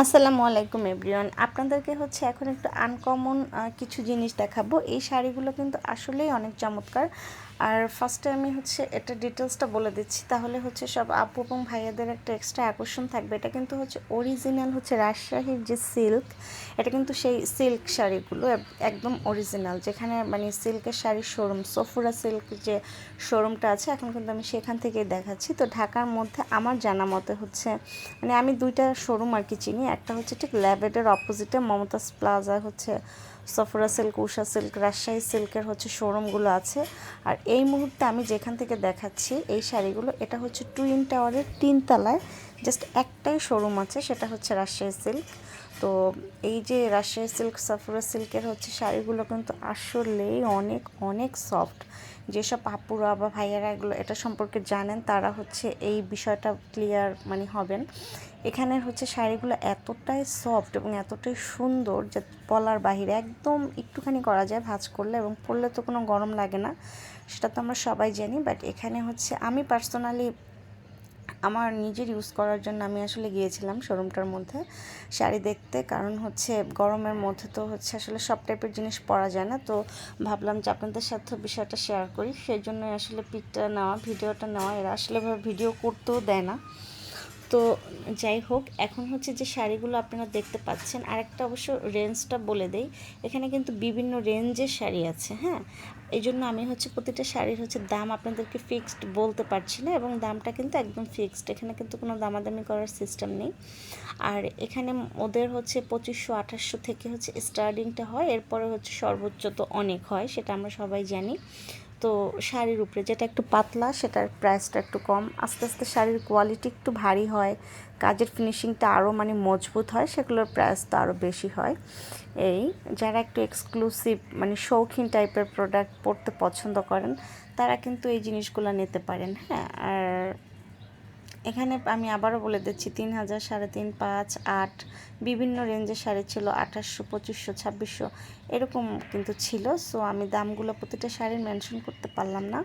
আসসালামু আলাইকুম এভরিওয়ান। আপনাদেরকে হচ্ছে এখন একটু আনকমন কিছু জিনিস দেখাবো। এই শাড়িগুলো কিন্তু আসলেই অনেক চমৎকার। আর ফার্স্টে আমি হচ্ছে এটা ডিটেলসটা বলে দিচ্ছি। তাহলে হচ্ছে সব আপু এবং ভাইয়াদের একটা এক্সট্রা আকর্ষণ থাকবে। এটা কিন্তু হচ্ছে অরিজিনাল হচ্ছে রাজশাহীর যে সিল্ক এটা কিন্তু সেই সিল্ক শাড়িগুলো একদম অরিজিনাল যেখানে মানে সিল্কের শাড়ির শোরুম সফুরা সিল্ক যে শোরুমটা আছে, এখন কিন্তু আমি সেখান থেকেই দেখাচ্ছি। তো ঢাকার মধ্যে আমার জানা মতে হচ্ছে মানে আমি দুইটা শোরুম আর কি চিনি। একটা হচ্ছে ঠিক ল্যাবেডের অপোজিটে মমতাজ প্লাজা, হচ্ছে সফরা সিল্ক, উষা সিল্ক, রাজশাহী সিল্কের হচ্ছে শোরুমগুলো আছে। আর এই মুহূর্তে আমি যেখান থেকে দেখাচ্ছি এই শাড়িগুলো, এটা হচ্ছে টুইন টাওয়ারের তিনতলায়, জাস্ট একটাই শোরুম আছে, সেটা হচ্ছে রাজশাহী সিল্ক। তো এই যে রাজশাহী সিল্ক সাফরা সিল্কের হচ্ছে শাড়িগুলো কিন্তু আসলেই অনেক অনেক সফট যেসব আপুরা বা ভাইয়ারা এগুলো, এটা সম্পর্কে জানেন, তারা হচ্ছে এই বিষয়টা ক্লিয়ার মানে হবেন। এখানের হচ্ছে শাড়িগুলো এতটাই সফট এবং এতটাই সুন্দর যে বলার বাহিরে একদম একটুখানি করা যায় ভাঁজ করলে এবং পরলে তো কোনো গরম লাগে না, সেটা তো আমরা সবাই জানি বাট এখানে হচ্ছে আমি পার্সোনালি আমার নিজের ইউজ করার জন্য আমি আসলে গিয়েছিলাম শোরুমটার মধ্যে শাড়ি দেখতে। কারণ হচ্ছে গরমের মধ্যে তো হচ্ছে আসলে সব টাইপের জিনিস পরা যায় না। তো ভাবলাম যে আপনাদের সাথে বিষয়টা শেয়ার করি। সেই জন্যই আসলে পিকটা নেওয়া ভিডিওটা নেওয়া। এরা আসলে ভিডিও করতেও দেয় না। তো যাই হোক, এখন হচ্ছে যে শাড়িগুলো আপনারা দেখতে পাচ্ছেন, আরেকটা অবশ্য রেঞ্জটা বলে দেই। এখানে কিন্তু বিভিন্ন রেঞ্জের শাড়ি আছে হ্যাঁ? এই জন্য আমি হচ্ছে প্রতিটা শাড়ির হচ্ছে দাম আপনাদেরকে ফিক্সড বলতে পারছি না এবং দামটা কিন্তু একদম ফিক্সড এখানে কিন্তু কোনো দামাদামি করার সিস্টেম নেই। আর এখানে ওদের হচ্ছে পঁচিশশো, আঠাশশো থেকে হচ্ছে স্টার্টিংটা হয়, এরপরে হচ্ছে সর্বোচ্চ তো অনেক হয়, সেটা আমরা সবাই জানি। তো শাড়ির উপরে যেটা একটু পাতলা, সেটার প্রাইসটা একটু কম। আস্তে আস্তে শাড়ির কোয়ালিটি একটু ভারী হয়, কাজের ফিনিশিংটা আরও মানে মজবুত হয়, সেগুলোর প্রাইস তো আরও বেশি হয়। এই যারা একটু এক্সক্লুসিভ মানে শৌখিন টাইপের প্রোডাক্ট পরতে পছন্দ করেন, তারা কিন্তু এই জিনিসগুলো নিতে পারেন হ্যাঁ। আর এখানে আমি আবারও বলে দিচ্ছি, তিন হাজার সাড়ে তিন, পাঁচ, আট, বিভিন্ন রেঞ্জের শাড়ি ছিল, আঠাশশো, পঁচিশশো, ছাব্বিশশো, এরকম কিন্তু ছিল। সো আমি দামগুলো প্রতিটা শাড়ির মেনশন করতে পারলাম না।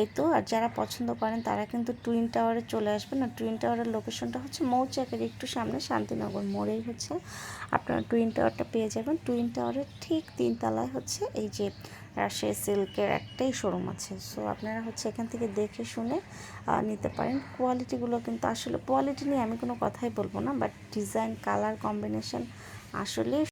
এই তো, আর যারা পছন্দ করেন, তারা কিন্তু টুইন টাওয়ারে চলে আসবেন। আর টুইন টাওয়ারের লোকেশনটা হচ্ছে মৌচাকের একটু সামনে, শান্তিনগর মোড়েই হচ্ছে। আপনারা টুইন টাওয়ারটা পেয়ে যাবেন। টুইন টাওয়ারের ঠিক তিনতলায় হচ্ছে এই যে রাজশাহী সিল্কের একটাই শোরুম আছে। সো আপনারা হচ্ছে এখান থেকে দেখে শুনে নিতে পারেন। কোয়ালিটিগুলো কিন্তু আসলে কোয়ালিটি নিয়ে আমি কোনো কথাই বলব না বাট ডিজাইন কালার কম্বিনেশন আসলে